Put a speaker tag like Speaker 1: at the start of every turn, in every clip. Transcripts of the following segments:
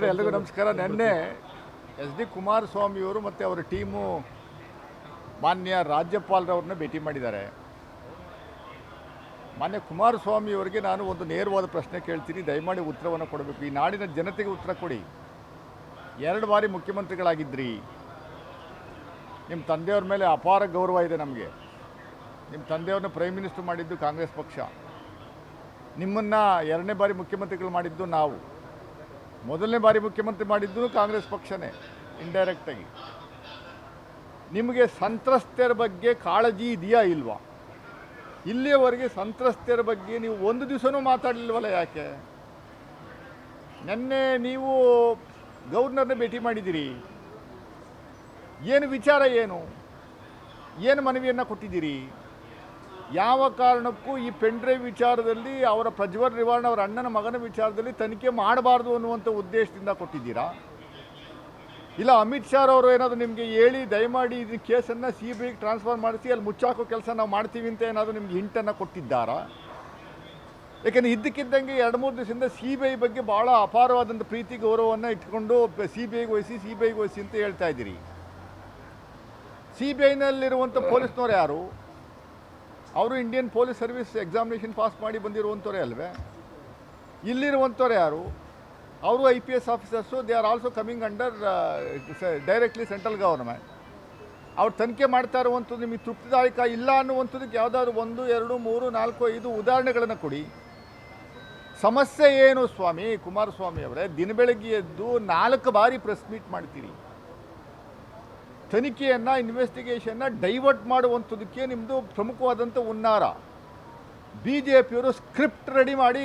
Speaker 1: ಎಲ್ರಿಗೂ ನಮಸ್ಕಾರ. ನಿನ್ನೆ ಎಸ್ ಡಿ ಕುಮಾರಸ್ವಾಮಿಯವರು ಮತ್ತು ಅವರ ಟೀಮು ಮಾನ್ಯ ರಾಜ್ಯಪಾಲರವ್ರನ್ನ ಭೇಟಿ ಮಾಡಿದ್ದಾರೆ. ಮಾನ್ಯ ಕುಮಾರಸ್ವಾಮಿಯವರಿಗೆ ನಾನು ಒಂದು ನೇರವಾದ ಪ್ರಶ್ನೆ ಕೇಳ್ತೀನಿ. ದಯಮಾಡಿ ಉತ್ತರವನ್ನು ಕೊಡಬೇಕು. ಈ ನಾಡಿನ ಜನತೆಗೆ ಉತ್ತರ ಕೊಡಿ. ಎರಡು ಬಾರಿ ಮುಖ್ಯಮಂತ್ರಿಗಳಾಗಿದ್ರಿ. ನಿಮ್ಮ ತಂದೆಯವ್ರ ಮೇಲೆ ಅಪಾರ ಗೌರವ ಇದೆ ನಮಗೆ. ನಿಮ್ಮ ತಂದೆಯವ್ರನ್ನ ಪ್ರೈಮ್ ಮಿನಿಸ್ಟರ್ ಮಾಡಿದ್ದು ಕಾಂಗ್ರೆಸ್ ಪಕ್ಷ. ನಿಮ್ಮನ್ನು ಎರಡನೇ ಬಾರಿ ಮುಖ್ಯಮಂತ್ರಿಗಳು ಮಾಡಿದ್ದು ನಾವು. ಮೊದಲನೇ ಬಾರಿ ಮುಖ್ಯಮಂತ್ರಿ ಮಾಡಿದ್ದು ಕಾಂಗ್ರೆಸ್ ಪಕ್ಷನೇ ಇಂಡೈರೆಕ್ಟಾಗಿ ನಿಮಗೆ ಸಂತ್ರಸ್ತರ ಬಗ್ಗೆ ಕಾಳಜಿ ಇದೆಯಾ ಇಲ್ವಾ? ಇಲ್ಲಿಯವರೆಗೆ ಸಂತ್ರಸ್ತರ ಬಗ್ಗೆ ನೀವು ಒಂದು ದಿವಸನೂ ಮಾತಾಡಲಿಲ್ವಲ್ಲ ಯಾಕೆ? ನಿನ್ನೆ ನೀವು ಗವರ್ನರ್ನ ಭೇಟಿ ಮಾಡಿದ್ದೀರಿ. ಏನು ವಿಚಾರ ಏನು? ಏನು ಮನವಿಯನ್ನು ಕೊಟ್ಟಿದ್ದೀರಿ? ಯಾವ ಕಾರಣಕ್ಕೂ ಈ ಪೆಂಡ್ರೈವ್ ವಿಚಾರದಲ್ಲಿ ಅವರ ಪ್ರಜ್ವಲ್ ರೇವಣ್ಣ ಅವರ ಅಣ್ಣನ ಮಗನ ವಿಚಾರದಲ್ಲಿ ತನಿಖೆ ಮಾಡಬಾರ್ದು ಅನ್ನುವಂಥ ಉದ್ದೇಶದಿಂದ ಕೊಟ್ಟಿದ್ದೀರಾ? ಇಲ್ಲ, ಅಮಿತ್ ಶಾ ಅವರು ಏನಾದರೂ ನಿಮಗೆ ಹೇಳಿ, ದಯಮಾಡಿ ಇದು ಕೇಸನ್ನು ಸಿ ಬಿ ಐಗೆ ಟ್ರಾನ್ಸ್ಫರ್ ಮಾಡಿಸಿ, ಅಲ್ಲಿ ಮುಚ್ಚಾಕೋ ಕೆಲಸ ನಾವು ಮಾಡ್ತೀವಿ ಅಂತ ಏನಾದರೂ ನಿಮಗೆ ಹಿಂಟನ್ನು ಕೊಟ್ಟಿದ್ದಾರಾ? ಯಾಕೆಂದರೆ ಇದ್ದಕ್ಕಿದ್ದಂಗೆ ಎರಡು ಮೂರು ದಿವಸದಿಂದ ಸಿ ಬಿ ಐ ಬಗ್ಗೆ ಭಾಳ ಅಪಾರವಾದಂಥ ಪ್ರೀತಿ, ಗೌರವವನ್ನು ಇಟ್ಕೊಂಡು ಸಿ ಬಿ ಐಗೆ ವಹಿಸಿ ಸಿ ಬಿ ಐಗೆ ವಹಿಸಿ ಅಂತ ಹೇಳ್ತಾ ಇದ್ದೀರಿ. ಸಿ ಬಿ ಐನಲ್ಲಿರುವಂಥ ಪೊಲೀಸ್ನವ್ರು ಯಾರು? ಅವರು Indian police service examination pass ಮಾಡಿ ಬಂದಿರುವಂಥವ್ರೆ ಅಲ್ವೇ? ಇಲ್ಲಿರುವಂಥವ್ರು ಯಾರು? ಅವರು I P S officers they are also coming under directly central government ಅವ್ರು ತನಿಖೆ ಮಾಡ್ತಾ ಇರುವಂಥದ್ದು ನಿಮಗೆ ತೃಪ್ತಿದಾಯಕ ಇಲ್ಲ ಅನ್ನುವಂಥದ್ದಕ್ಕೆ ಯಾವುದಾದ್ರು ಒಂದು, ಎರಡು, ಮೂರು, ನಾಲ್ಕು, ಐದು ಉದಾಹರಣೆಗಳನ್ನು ಕೊಡಿ. ಸಮಸ್ಯೆ ಏನು ಸ್ವಾಮಿ ಕುಮಾರಸ್ವಾಮಿ ಅವರೇ ದಿನ ಬೆಳಗ್ಗೆ ಎದ್ದು ನಾಲ್ಕು ಬಾರಿ ಪ್ರೆಸ್ ಮೀಟ್ ಮಾಡ್ತೀರಿ. ತನಿಖೆಯನ್ನು ಇನ್ವೆಸ್ಟಿಗೇಷನ್ನ ಡೈವರ್ಟ್ ಮಾಡುವಂಥದಕ್ಕೆ ನಿಮ್ಮದು ಪ್ರಮುಖವಾದಂಥ ಹುನ್ನಾರ. ಬಿ ಜೆ ಪಿಯವರು ಸ್ಕ್ರಿಪ್ಟ್ ರೆಡಿ ಮಾಡಿ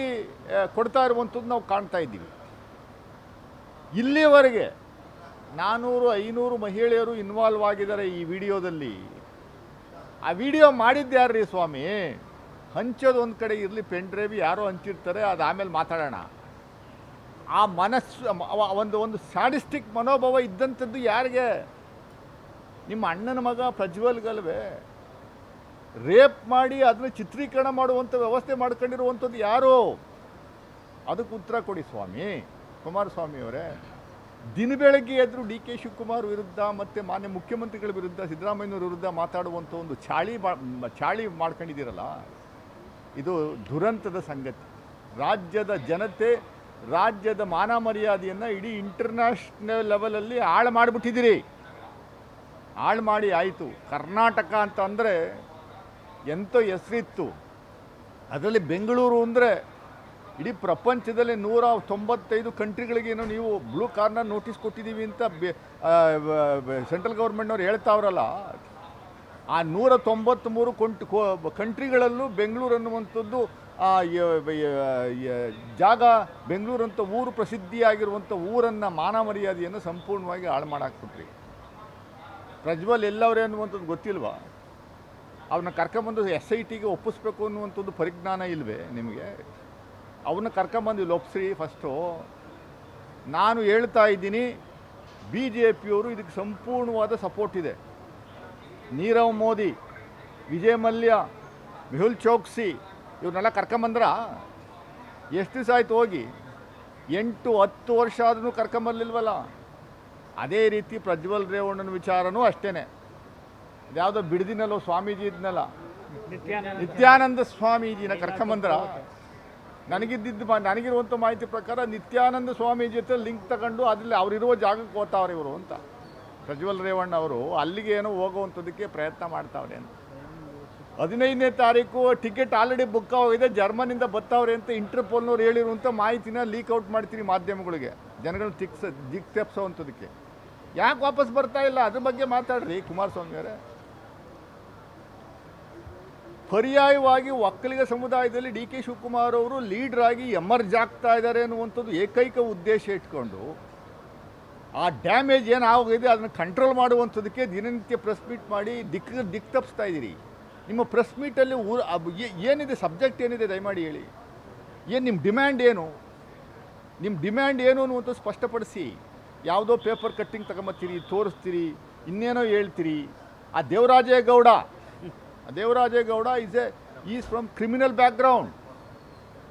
Speaker 1: ಕೊಡ್ತಾ ಇರುವಂಥದ್ದು ನಾವು ಕಾಣ್ತಾ ಇದ್ದೀವಿ. ಇಲ್ಲಿಯವರೆಗೆ ನಾನ್ನೂರು ಐನೂರು ಮಹಿಳೆಯರು ಇನ್ವಾಲ್ವ್ ಆಗಿದ್ದಾರೆ ಈ ವಿಡಿಯೋದಲ್ಲಿ. ಆ ವಿಡಿಯೋ ಮಾಡಿದ್ದ್ಯಾರ್ರೀ ಸ್ವಾಮಿ? ಹಂಚೋದು ಒಂದು ಕಡೆ ಇರಲಿ ಪೆನ್ ಡ್ರೈವ್ ಯಾರೋ ಹಂಚಿರ್ತಾರೆ, ಅದು ಆಮೇಲೆ ಮಾತಾಡೋಣ. ಆ ಮನಸ್ಸು ಒಂದು ಒಂದು ಸ್ಯಾಡಿಸ್ಟಿಕ್ ಮನೋಭಾವ ಇದ್ದಂಥದ್ದು ಯಾರಿಗೆ? ನಿಮ್ಮ ಅಣ್ಣನ ಮಗ ಪ್ರಜ್ವಲ್ ಗಲ್ವೇ ರೇಪ್ ಮಾಡಿ ಅದನ್ನ ಚಿತ್ರೀಕರಣ ಮಾಡುವಂಥ ವ್ಯವಸ್ಥೆ ಮಾಡ್ಕೊಂಡಿರುವಂಥದ್ದು ಯಾರು? ಅದಕ್ಕೆ ಉತ್ತರ ಕೊಡಿ ಸ್ವಾಮಿ, ಕುಮಾರಸ್ವಾಮಿ ಅವರೇ. ದಿನ ಬೆಳಗ್ಗೆ ಎದ್ರು ಡಿ ಕೆ ಶಿವಕುಮಾರ್ ವಿರುದ್ಧ ಮತ್ತು ಮಾನ್ಯ ಮುಖ್ಯಮಂತ್ರಿಗಳ ವಿರುದ್ಧ, ಸಿದ್ದರಾಮಯ್ಯನವ್ರ ವಿರುದ್ಧ ಮಾತಾಡುವಂಥ ಒಂದು ಚಾಳಿ ಚಾಳಿ ಮಾಡ್ಕೊಂಡಿದ್ದೀರಲ್ಲ, ಇದು ದುರಂತದ ಸಂಗತಿ. ರಾಜ್ಯದ ಜನತೆ, ರಾಜ್ಯದ ಮಾನ ಮರ್ಯಾದೆಯನ್ನು ಇಡೀ ಇಂಟರ್ನ್ಯಾಷನಲ್ ಲೆವೆಲಲ್ಲಿ ಹಾಳು ಮಾಡಿಬಿಟ್ಟಿದ್ದೀರಿ. ಹಾಳು ಮಾಡಿ ಆಯಿತು. ಕರ್ನಾಟಕ ಅಂತ ಅಂದರೆ ಎಂಥ ಹೆಸರಿತ್ತು. ಅದರಲ್ಲಿ ಬೆಂಗಳೂರು ಅಂದರೆ ಇಡೀ ಪ್ರಪಂಚದಲ್ಲಿ ನೂರ ತೊಂಬತ್ತೈದು ಕಂಟ್ರಿಗಳಿಗೇನು ನೀವು ಬ್ಲೂ ಕಾರ್ನರ್ ನೋಟಿಸ್ ಕೊಟ್ಟಿದ್ದೀವಿ ಅಂತ ಬೆ ಸೆಂಟ್ರಲ್ ಗೌರ್ಮೆಂಟ್ನವ್ರು ಹೇಳ್ತಾವ್ರಲ್ಲ. ಆ ನೂರ ತೊಂಬತ್ತ್ಮೂರು ಕೊಂಟ್ ಕಂಟ್ರಿಗಳಲ್ಲೂ ಬೆಂಗಳೂರು ಅನ್ನುವಂಥದ್ದು ಜಾಗ ಬೆಂಗಳೂರಂಥ ಊರು ಪ್ರಸಿದ್ಧಿಯಾಗಿರುವಂಥ ಊರನ್ನು ಮಾನ ಮರ್ಯಾದೆಯನ್ನು ಸಂಪೂರ್ಣವಾಗಿ ಹಾಳು ಮಾಡಾಕ್ಬಿಟ್ರಿ. ಪ್ರಜ್ವಲ್ ಎಲ್ಲವ್ರೆ ಅನ್ನುವಂಥದ್ದು ಗೊತ್ತಿಲ್ವಾ? ಅವನ್ನ ಕರ್ಕೊಂಬಂದು ಎಸ್ ಐ ಟಿಗೆ ಒಪ್ಪಿಸ್ಬೇಕು ಅನ್ನುವಂಥದ್ದು ಪರಿಜ್ಞಾನ ಇಲ್ವೇ ನಿಮಗೆ? ಅವನ್ನ ಕರ್ಕೊಂಬಂದು ಒಪ್ಸ್ರಿ ಫಸ್ಟು ನಾನು ಹೇಳ್ತಾ ಇದ್ದೀನಿ ಬಿ ಜೆ ಪಿಯವರು ಇದಕ್ಕೆ ಸಂಪೂರ್ಣವಾದ ಸಪೋರ್ಟ್ ಇದೆ. ನೀರವ್ ಮೋದಿ, ವಿಜಯ್ ಮಲ್ಯ, ಮೆಹುಲ್ ಚೋಕ್ಸಿ, ಇವ್ರನ್ನೆಲ್ಲ ಕರ್ಕೊಂಬಂದ್ರ? ಎಷ್ಟು ದಿವಸ ಆಯ್ತು ಹೋಗಿ? ಎಂಟು, ಹತ್ತು ವರ್ಷ ಆದ್ರೂ ಕರ್ಕೊಂಬರ್ಲಿಲ್ವಲ್ಲ? ಅದೇ ರೀತಿ ಪ್ರಜ್ವಲ್ ರೇವಣ್ಣನ ವಿಚಾರನೂ ಅಷ್ಟೇ ಯಾವುದೋ ಬಿಡ್ದಿನಲ್ಲೋ ಸ್ವಾಮೀಜಿ ಇದ್ನಲ್ಲ. ನಿತ್ಯಾನಂದ ಸ್ವಾಮೀಜಿನ ಕರ್ಕೊಂಬಂದ್ರ. ನನಗಿದ್ದಿದ್ದು ನನಗಿರುವಂಥ ಮಾಹಿತಿ ಪ್ರಕಾರ ನಿತ್ಯಾನಂದ ಸ್ವಾಮೀಜಿ ಜೊತೆ ಲಿಂಕ್ ತಗೊಂಡು ಅದರಲ್ಲಿ ಅವರಿರುವ ಜಾಗಕ್ಕೆ ಹೋಗ್ತಾವ್ರೆ ಇವರು ಅಂತ. ಪ್ರಜ್ವಲ್ ರೇವಣ್ಣ ಅವರು ಅಲ್ಲಿಗೆ ಏನೋ ಹೋಗುವಂಥದ್ದಕ್ಕೆ ಪ್ರಯತ್ನ ಮಾಡ್ತಾವ್ರೆ ಅಂತ. ಹದಿನೈದನೇ ತಾರೀಕು ಟಿಕೆಟ್ ಆಲ್ರೆಡಿ ಬುಕ್ ಆಗಿದೆ ಜರ್ಮನಿಂದ ಬತ್ತವ್ರೆ ಅಂತ ಇಂಟರ್ಪೋಲ್ನವ್ರು ಹೇಳಿರುವಂಥ ಮಾಹಿತಿನ ಲೀಕ್ ಔಟ್ ಮಾಡ್ತೀನಿ ಮಾಧ್ಯಮಗಳಿಗೆ. ಜನಗಳನ್ನ ತಿಕ್ಸ ದಿಕ್ ತೆಪ್ಸೋವಂಥದ್ದಕ್ಕೆ ಯಾಕೆ ವಾಪಸ್ ಬರ್ತಾ ಇಲ್ಲ? ಅದ್ರ ಬಗ್ಗೆ ಮಾತಾಡ್ರಿ ಕುಮಾರಸ್ವಾಮಿ ಅವರೇ. ಪರ್ಯಾಯವಾಗಿ ಒಕ್ಕಲಿಗ ಸಮುದಾಯದಲ್ಲಿ ಡಿ ಕೆ ಶಿವಕುಮಾರ್ ಅವರು ಲೀಡರ್ ಆಗಿ ಎಮರ್ಜ್ ಆಗ್ತಾ ಇದ್ದಾರೆ ಅನ್ನುವಂಥದ್ದು ಏಕೈಕ ಉದ್ದೇಶ ಇಟ್ಕೊಂಡು ಆ ಡ್ಯಾಮೇಜ್ ಏನಾಗಿದೆ ಅದನ್ನು ಕಂಟ್ರೋಲ್ ಮಾಡುವಂಥದ್ದಕ್ಕೆ ದಿನನಿತ್ಯ ಪ್ರೆಸ್ ಮೀಟ್ ಮಾಡಿ ದಿಕ್ಕ ದಿಕ್ ತಪ್ಪಿಸ್ತಾ ಇದ್ದೀರಿ. ನಿಮ್ಮ ಪ್ರೆಸ್ ಮೀಟಲ್ಲಿ ಊರು ಏನಿದೆ ಸಬ್ಜೆಕ್ಟ್ ಏನಿದೆ ದಯಮಾಡಿ ಹೇಳಿ. ಏನು ನಿಮ್ಮ ಡಿಮ್ಯಾಂಡ್ ಏನು? ನಿಮ್ಮ ಡಿಮ್ಯಾಂಡ್ ಏನು ಅನ್ನುವಂಥದ್ದು ಸ್ಪಷ್ಟಪಡಿಸಿ. ಯಾವುದೋ ಪೇಪರ್ ಕಟ್ಟಿಂಗ್ ತಗೊಂಬತ್ತೀರಿ, ತೋರಿಸ್ತೀರಿ, ಇನ್ನೇನೋ ಹೇಳ್ತೀರಿ. ಆ Devarajegowda Devaraje Devarajegowda is a is from criminal background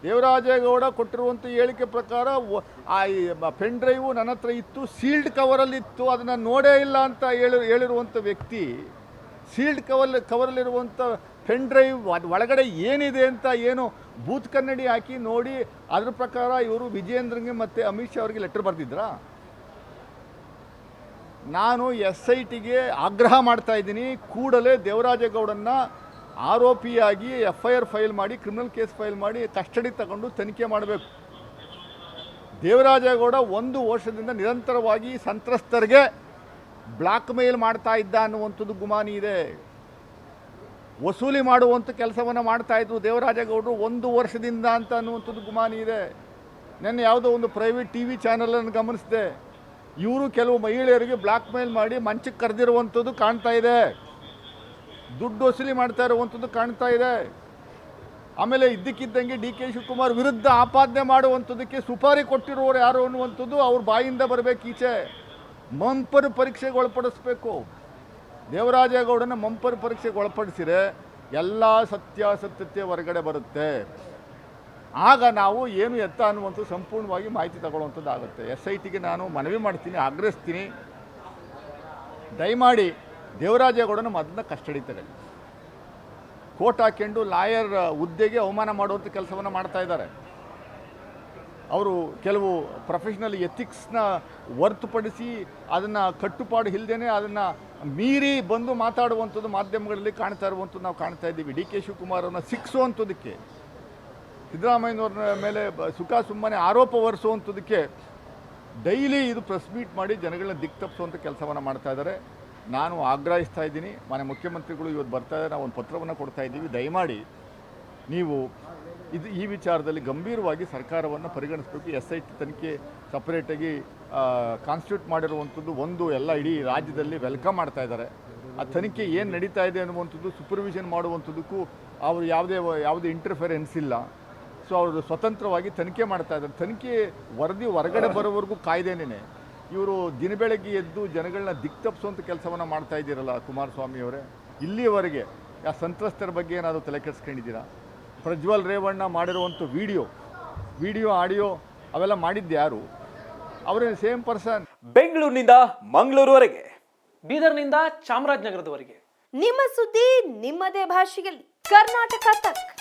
Speaker 1: Devarajegowda ಕೊಟ್ಟಿರುವಂಥ ಹೇಳಿಕೆ ಪ್ರಕಾರ ಆ ಪೆನ್ ಡ್ರೈವು ನನ್ನ ಹತ್ರ ಇತ್ತು, ಸೀಲ್ಡ್ ಕವರಲ್ಲಿತ್ತು ಅದನ್ನು ನೋಡೇ ಇಲ್ಲ ಅಂತ ಹೇಳಿ ಹೇಳಿರುವಂಥ ವ್ಯಕ್ತಿ, ಸೀಲ್ಡ್ ಕವರ್ ಕವರಲ್ಲಿರುವಂಥ ಪೆನ್ ಡ್ರೈವ್ ಒಳಗಡೆ ಏನಿದೆ ಅಂತ ಏನು ಬೂತ್ ಕನ್ನಡಿ ಹಾಕಿ ನೋಡಿ, ಅದ್ರ ಪ್ರಕಾರ ಇವರು ವಿಜಯೇಂದ್ರಂಗೆ ಮತ್ತು ಅಮಿತ್ ಶಾ ಅವರಿಗೆ ಲೆಟ್ರ್ ಬರೆದಿದ್ರಾ? ನಾನು ಎಸ್ ಐ ಟಿಗೆ ಆಗ್ರಹ ಮಾಡ್ತಾ ಇದ್ದೀನಿ. ಕೂಡಲೇ ದೇವರಾಜೇಗೌಡನ್ನ ಆರೋಪಿಯಾಗಿ ಎಫ್ ಐ ಆರ್ ಫೈಲ್ ಮಾಡಿ, ಕ್ರಿಮಿನಲ್ ಕೇಸ್ ಫೈಲ್ ಮಾಡಿ ಕಸ್ಟಡಿ ತಗೊಂಡು ತನಿಖೆ ಮಾಡಬೇಕು. ದೇವರಾಜೇಗೌಡ ಒಂದು ವರ್ಷದಿಂದ ನಿರಂತರವಾಗಿ ಸಂತ್ರಸ್ತರಿಗೆ ಬ್ಲಾಕ್ ಮೇಲ್ ಮಾಡ್ತಾ ಇದ್ದ ಅನ್ನುವಂಥದ್ದು ಗುಮಾನಿ ಇದೆ. ವಸೂಲಿ ಮಾಡುವಂಥ ಕೆಲಸವನ್ನು ಮಾಡ್ತಾ ಇದ್ರು ದೇವರಾಜೇಗೌಡರು ಒಂದು ವರ್ಷದಿಂದ ಅಂತ ಅನ್ನುವಂಥದ್ದು ಗುಮಾನಿ ಇದೆ. ನೆನ್ನೆ ಯಾವುದೋ ಒಂದು ಪ್ರೈವೇಟ್ ಟಿ ವಿ ಚಾನಲನ್ನು ಗಮನಿಸಿದೆ. ಇವರು ಕೆಲವು ಮಹಿಳೆಯರಿಗೆ ಬ್ಲ್ಯಾಕ್ ಮೇಲ್ ಮಾಡಿ ಮಂಚಕ್ಕೆ ಕರೆದಿರುವಂಥದ್ದು ಕಾಣ್ತಾ ಇದೆ. ದುಡ್ಡು ವಸೂಲಿ ಮಾಡ್ತಾ ಇರುವಂಥದ್ದು ಕಾಣ್ತಾ ಇದೆ. ಆಮೇಲೆ ಇದ್ದಕ್ಕಿದ್ದಂಗೆ ಡಿ ಕೆ ಶಿವಕುಮಾರ್ ವಿರುದ್ಧ ಆಪಾದನೆ ಮಾಡುವಂಥದ್ದಕ್ಕೆ ಸುಪಾರಿ ಕೊಟ್ಟಿರುವವರು ಯಾರು ಅನ್ನುವಂಥದ್ದು ಅವ್ರ ಬಾಯಿಂದ ಬರಬೇಕು ಈಚೆ. ಮಂಪರು ಪರೀಕ್ಷೆಗೆ ಒಳಪಡಿಸ್ಬೇಕು. ದೇವರಾಜೇಗೌಡನ ಮಂಪರು ಪರೀಕ್ಷೆಗೆ ಒಳಪಡಿಸಿದರೆ ಎಲ್ಲ ಸತ್ಯಾಸತ್ಯತೆ ಹೊರಗಡೆ ಬರುತ್ತೆ. ಆಗ ನಾವು ಏನು ಎತ್ತ ಅನ್ನುವಂಥದ್ದು ಸಂಪೂರ್ಣವಾಗಿ ಮಾಹಿತಿ ತಗೊಳ್ಳುವಂಥದ್ದು ಆಗುತ್ತೆ ಎಸ್ ಐ ಟಿಗೆ ನಾನು ಮನವಿ ಮಾಡ್ತೀನಿ, ಆಗ್ರಹಿಸ್ತೀನಿ. ದಯಮಾಡಿ ದೇವರಾಜೇಗೌಡನ ಮೊದಲನ್ನ ಕಸ್ಟಡಿ ತಗೊಳ್ಳಿ ಕೋಟ್ ಹಾಕೊಂಡು ಲಾಯರ್ ಹುದ್ದೆಗೆ ಅವಮಾನ ಮಾಡುವಂಥ ಕೆಲಸವನ್ನು ಮಾಡ್ತಾ ಇದ್ದಾರೆ. ಅವರು ಕೆಲವು ಪ್ರೊಫೆಷ್ನಲ್ ಎಥಿಕ್ಸ್ನ ಹೊರ್ತುಪಡಿಸಿ ಅದನ್ನು ಕಟ್ಟುಪಾಡು ಇಲ್ಲದೇ ಅದನ್ನು ಮೀರಿ ಬಂದು ಮಾತಾಡುವಂಥದ್ದು ಮಾಧ್ಯಮಗಳಲ್ಲಿ ಕಾಣ್ತಾ ಇರುವಂಥದ್ದು ನಾವು ಕಾಣ್ತಾ ಇದ್ದೀವಿ. ಡಿ ಕೆ ಶಿವಕುಮಾರ್ ಅವ್ರನ್ನ ಶಿಕ್ಷುವಂಥದ್ದಕ್ಕೆ ಸಿದ್ದರಾಮಯ್ಯನವ್ರ ಮೇಲೆ ಸುಖ ಸುಮ್ಮನೆ ಆರೋಪ ಹೊರಿಸುವಂಥದ್ದಕ್ಕೆ ಡೈಲಿ ಇದು ಪ್ರೆಸ್ ಮೀಟ್ ಮಾಡಿ ಜನಗಳನ್ನ ದಿಕ್ಕ ತಪ್ಪಿಸುವಂಥ ಕೆಲಸವನ್ನು ಮಾಡ್ತಾ ಇದ್ದಾರೆ. ನಾನು ಆಗ್ರಹಿಸ್ತಾ ಇದ್ದೀನಿ. ಮನೆ ಮುಖ್ಯಮಂತ್ರಿಗಳು ಇವತ್ತು ಬರ್ತಾ ಇದ್ದಾರೆ. ನಾವು ಒಂದು ಪತ್ರವನ್ನು ಕೊಡ್ತಾ ಇದ್ದೀವಿ. ದಯಮಾಡಿ ನೀವು ಇದು ಈ ವಿಚಾರದಲ್ಲಿ ಗಂಭೀರವಾಗಿ ಸರ್ಕಾರವನ್ನು ಪರಿಗಣಿಸಬೇಕು. ಎಸ್ ಐ ಟಿ ತನಿಖೆ ಸಪ್ರೇಟಾಗಿ ಕಾನ್ಸ್ಟಿಟ್ಯೂಟ್ ಮಾಡಿರುವಂಥದ್ದು ಒಂದು ಎಲ್ಲ ಇಡೀ ರಾಜ್ಯದಲ್ಲಿ ವೆಲ್ಕಮ್ ಮಾಡ್ತಾ ಇದ್ದಾರೆ. ಆ ತನಿಖೆ ಏನು ನಡೀತಾ ಇದೆ ಅನ್ನುವಂಥದ್ದು ಸೂಪರ್ವಿಷನ್ ಮಾಡುವಂಥದ್ದಕ್ಕೂ ಅವರು ಯಾವುದೇ ಯಾವುದೇ ಇಂಟರ್ಫೆರೆನ್ಸ್ ಇಲ್ಲ. ಸೊ ಅವರು ಸ್ವತಂತ್ರವಾಗಿ ತನಿಖೆ ಮಾಡ್ತಾ ಇದ್ದಾರೆ. ತನಿಖೆ ವರದಿ ಹೊರಗಡೆ ಬರೋವರೆಗೂ ಕಾಯ್ದೇನೇ ಇವರು ದಿನಬೆಳಗ್ಗೆ ಎದ್ದು ಜನಗಳನ್ನ ದಿಕ್ ತಪ್ಪಿಸುವಂಥ ಕೆಲಸವನ್ನು ಮಾಡ್ತಾ ಇದ್ದೀರಲ್ಲ ಕುಮಾರಸ್ವಾಮಿ ಅವರೇ. ಇಲ್ಲಿಯವರೆಗೆ ಆ ಸಂತ್ರಸ್ತರ ಬಗ್ಗೆ ಏನಾದರೂ ತಲೆ ಕೆಡಿಸ್ಕೊಂಡಿದ್ದೀರಾ? ಪ್ರಜ್ವಲ್ ರೇವಣ್ಣ ಮಾಡಿರುವಂಥ ವಿಡಿಯೋ ವಿಡಿಯೋ ಆಡಿಯೋ ಅವೆಲ್ಲ ಮಾಡಿದ್ದು ಯಾರು? ಅವರೇ ಸೇಮ್ ಪರ್ಸನ್.
Speaker 2: ಬೆಂಗಳೂರಿನಿಂದ ಮಂಗಳೂರುವರೆಗೆ.
Speaker 3: ಬೀದರ್ನಿಂದ ಚಾಮರಾಜನಗರದವರೆಗೆ.
Speaker 4: ನಿಮ್ಮ ಸುದ್ದಿ ನಿಮ್ಮದೇ ಭಾಷೆಯಲ್ಲಿ. ಕರ್ನಾಟಕ ತಕ್.